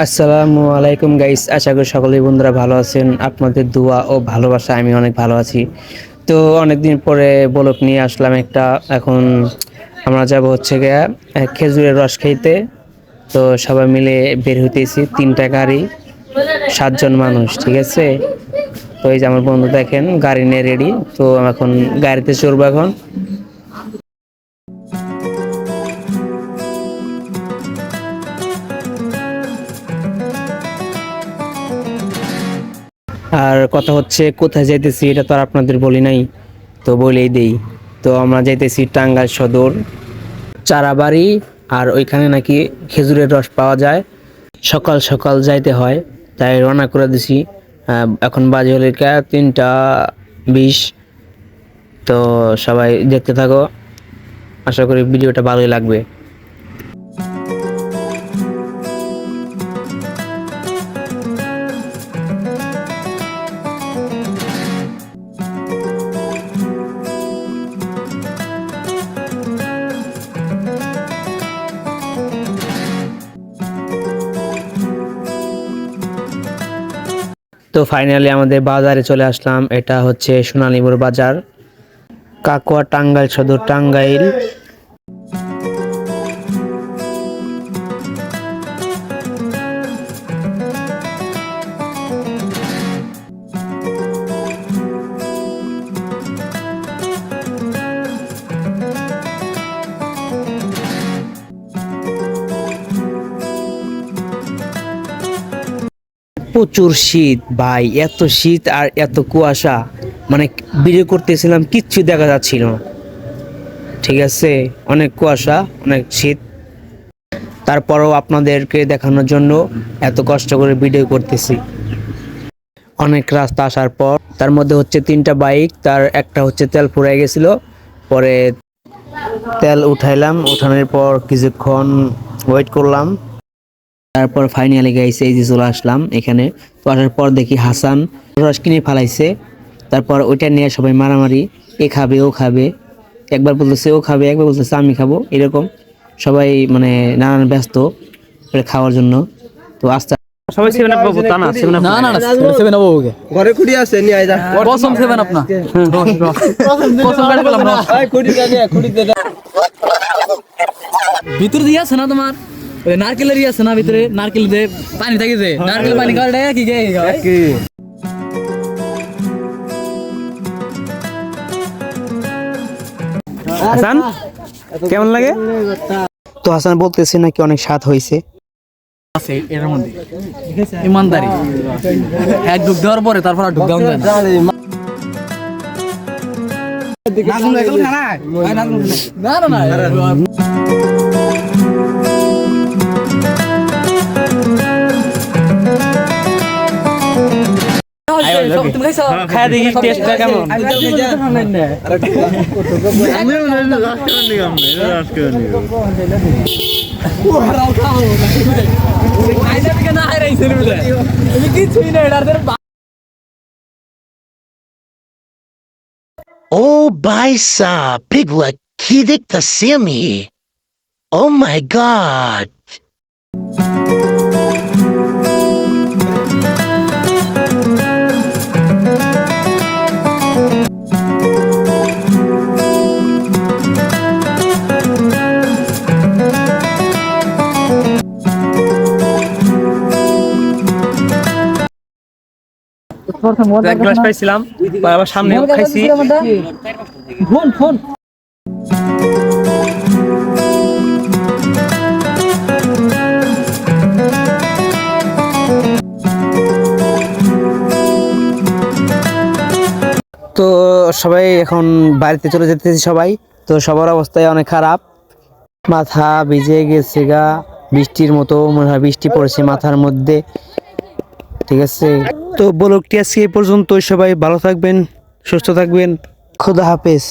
আসসালামু আলাইকুম গাইস, আশা করি সকলেই বন্ধুরা ভালো আছেন। আপনাদের দোয়া ও ভালোবাসা, আমি অনেক ভালো আছি। তো অনেকদিন পরে বলক নিয়ে আসলাম একটা, এখন আমরা যাব হচ্ছে গিয়া খেজুরের রস খাইতে। তো সবাই মিলে বের হইতেছি, তিনটা গাড়ি, সাতজন মানুষ, ঠিক আছে? তো এই যে আমার বন্ধু দেখেন, গাড়ি নিয়ে রেডি তো এখন গাড়িতে চড়বো এখন। আর কথা হচ্ছে, কোথায় যাইতেছি এটা তো আর আপনাদের বলি নাই, তো বলেই দেই। তো আমরা যাইতেছি টাঙ্গাইল সদর, চারাবাড়ি, আর ওইখানে নাকি খেজুরের রস পাওয়া যায়। সকাল সকাল যাইতে হয়, তাই রওনা করে দিছি। এখন বাজে হলে তিনটা বিশ। তো সবাই দেখতে থাকো। আশা করি ভিডিওটা ভালোই লাগবে। তো ফাইনালি আমাদের বাজারে চলে আসলাম। এটা হচ্ছে সোনালীপুর বাজার। কাকুয়া টাঙ্গাইল সদর টাঙ্গাইল। প্রচুর শীত, ভাই, এত শীত আর এত কুয়াশা। মানে ভিডিও করতেছিলাম, কিচ্ছু দেখা যাচ্ছিল না। ঠিক আছে? অনেক কুয়াশা, অনেক শীত। তারপরেও আপনাদেরকে দেখানোর জন্য এত কষ্ট করে ভিডিও করতেছি। অনেক রাস্তা আসার পর, তার মধ্যে হচ্ছে তিনটা বাইক তার একটা হচ্ছে তেল ফুরাই গেছিল। পরে তেল উঠাইলাম, উঠানোর পর কিছুক্ষণ ওয়েট করলাম। তারপর ফাইনালি গাইছে এই যে চলে আসলাম এখানে। তো আসার পর দেখি হাসান রস কিনে ফালাইছে। তারপর ওইটা নিয়ে সবাই মারামারি এ খাবে ও খাবে। একবার বলতেছে ও খাবে একবার বলতেছে আমি খাব এরকম। সবাই মানে নানান ব্যস্ত এটা খাওয়ার জন্য। তো আস্তে সবাই সেভেন আপ তা না সেভেন আপ না না না সেভেন আপ ওকে। ঘরে কুড়ি আছে নিয়ে আয় কসম সেভেন আপ না। কসম কাটে পেলাম না কুড়ি দে কুড়ি দে দে। ভিতরে দিয়ে আছে না তোমার? ওই নারকেলের আছে না ভিতরে? নারকেল দে পানি থাকে যে। নারকেল পানি খাওয়া দেয় কি কি হাসান কেমন লাগে? তো হাসান বলতেছে নাকি অনেক স্বাদ হয়েছে। আছে এর মধ্যে। ইমানদারি। এক ডুব দেওয়ার পরে তারপর আর ডুব দেওয়া যায় না না না। তুমি খাইছো? খায়া দেখি টেস্টটা কেমন? না হারাইছে তুমি কিছুই না এটার Oh, Baisa, Piglet, Kidik the Simi. Oh my god. এক গ্লাস পাইছিলাম আবার সামনে খাইছি। Phone phone. তো সবাই এখন বাড়িতে চলে যেতেছি সবাই। তো সবার অবস্থায় অনেক খারাপ। মাথা ভিজে গেছে গা বৃষ্টির মতো মনে হয় বৃষ্টি পড়েছে মাথার মধ্যে। ঠিক আছে। তো বলকটি আজকে এই পর্যন্ত সবাই ভালো থাকবেন সুস্থ থাকবেন। খুদা হাফেজ।